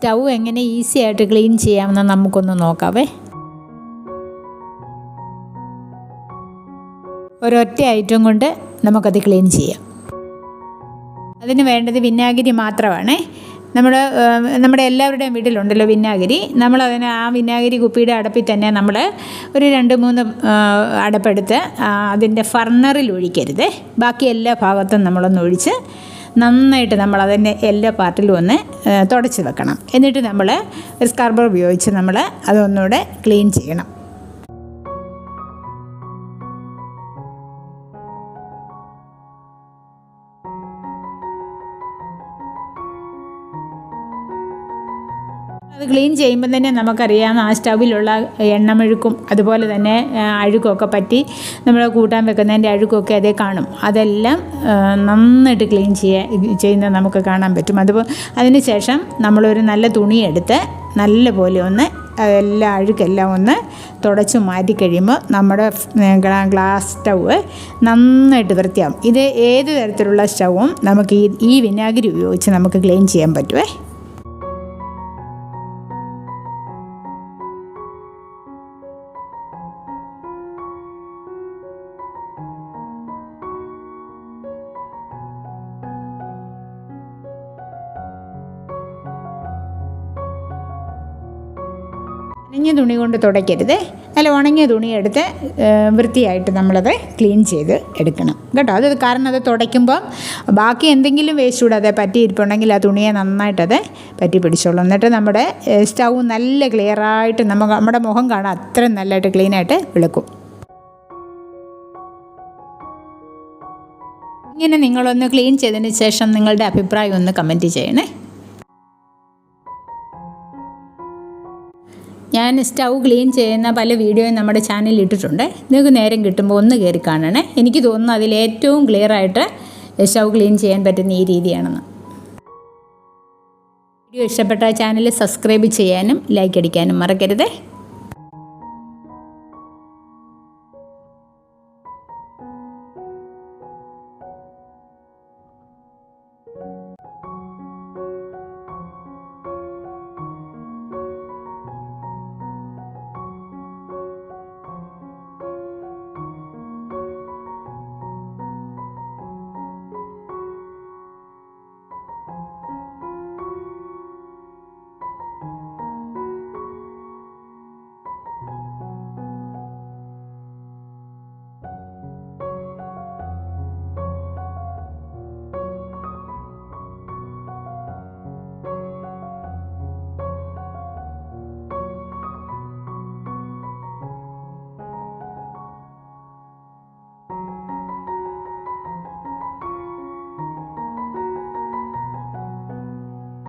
Stove എങ്ങനെ easy ആയിട്ട് clean ചെയ്യാമെന്ന് നമുക്കൊന്ന് നോക്കാവേ. ഒരൊറ്റ ഐറ്റം കൊണ്ട് നമുക്കത് ക്ലീൻ ചെയ്യാം. അതിന് വേണ്ടത് വിനാഗിരി മാത്രമാണ്. നമ്മൾ നമ്മുടെ എല്ലാവരുടെയും വീട്ടിലുണ്ടല്ലോ വിനാഗിരി. നമ്മളതിന് ആ വിനാഗിരി കുപ്പിയുടെ അടപ്പിൽ തന്നെ നമ്മൾ ഒരു രണ്ട് മൂന്ന് അടപ്പെടുത്ത് അതിന്റെ ഫർണറിൽ ഒഴിക്കരുത്. ബാക്കി എല്ലാ ഭാഗത്തും നമ്മളൊന്ന് ഒഴിച്ച് നന്നായിട്ട് നമ്മൾ അതിന്റെ എല്ലാ പാർട്ടിലും ഒന്ന് തുടച്ച് വെക്കണം. എന്നിട്ട് നമ്മൾ സ്ക്രബ്ബർ ഉപയോഗിച്ച് നമ്മൾ അതൊന്നുകൂടെ ക്ലീൻ ചെയ്യണം. അത് ക്ലീൻ ചെയ്യുമ്പോൾ തന്നെ നമുക്കറിയാം ആ സ്റ്റൗവിലുള്ള എണ്ണമെഴുക്കും അതുപോലെ തന്നെ അഴുക്കൊക്കെ പറ്റി നമ്മൾ കൂട്ടാൻ വെക്കുന്നതിന്റെ അഴുക്കൊക്കെ അതേ കാണും. അതെല്ലാം നന്നായിട്ട് ക്ലീൻ ചെയ്യുക ചെയ്യുന്നത് നമുക്ക് കാണാൻ പറ്റും. അതുപോലെ അതിന് ശേഷം നമ്മളൊരു നല്ല തുണിയെടുത്ത് നല്ല പോലെ ഒന്ന് എല്ലാ അഴുക്കെല്ലാം ഒന്ന് തുടച്ച് മാറ്റി കഴിയുമ്പോൾ നമ്മുടെ ഗ്ലാസ് സ്റ്റൗവ് നന്നായിട്ട് വൃത്തിയാവും. ഇത് ഏത് തരത്തിലുള്ള സ്റ്റൗവും നമുക്ക് ഈ ഈ വിനാഗിരി ഉപയോഗിച്ച് നമുക്ക് ക്ലീൻ ചെയ്യാൻ പറ്റുമേ നനഞ്ഞ തുണി കൊണ്ട് തുടയ്ക്കരുത്. നല്ല ഉണങ്ങിയ തുണി എടുത്ത് വൃത്തിയായിട്ട് നമ്മളത് ക്ലീൻ ചെയ്ത് എടുക്കണം. കേട്ടോ? അത് കാരണം അത് തുടയ്ക്കുമ്പം ബാക്കി എന്തെങ്കിലും വേസ്റ്റ് കൂടെ അതേ പറ്റിയിരിപ്പുണ്ടെങ്കിൽ ആ തുണിയെ നന്നായിട്ടത് പറ്റി പിടിച്ചോളും. എന്നിട്ട് നമ്മുടെ സ്റ്റൗ നല്ല ക്ലിയറായിട്ട് നമുക്ക് നമ്മുടെ മുഖം കാണാൻ അത്രയും നല്ലതായിട്ട് ക്ലീനായിട്ട് വിളക്കും. ഇങ്ങനെ നിങ്ങളൊന്ന് ക്ലീൻ ചെയ്തതിന് ശേഷം നിങ്ങളുടെ അഭിപ്രായം ഒന്ന് കമന്റ് ചെയ്യണേ. ഞാൻ സ്റ്റൗ ക്ലീൻ ചെയ്യുന്ന പല വീഡിയോയും നമ്മുടെ ചാനലിൽ ഇട്ടിട്ടുണ്ട്. നിങ്ങൾക്ക് നേരം കിട്ടുമ്പോൾ ഒന്ന് കയറി കാണണേ. എനിക്ക് തോന്നുന്നു അതിൽ ഏറ്റവും ക്ലിയർ ആയിട്ട് സ്റ്റൗ ക്ലീൻ ചെയ്യാൻ പറ്റുന്ന ഈ രീതിയാണെന്ന്. വീഡിയോ ഇഷ്ടപ്പെട്ട ചാനൽ സബ്സ്ക്രൈബ് ചെയ്യാനും ലൈക്ക് അടിക്കാനും മറക്കരുത്.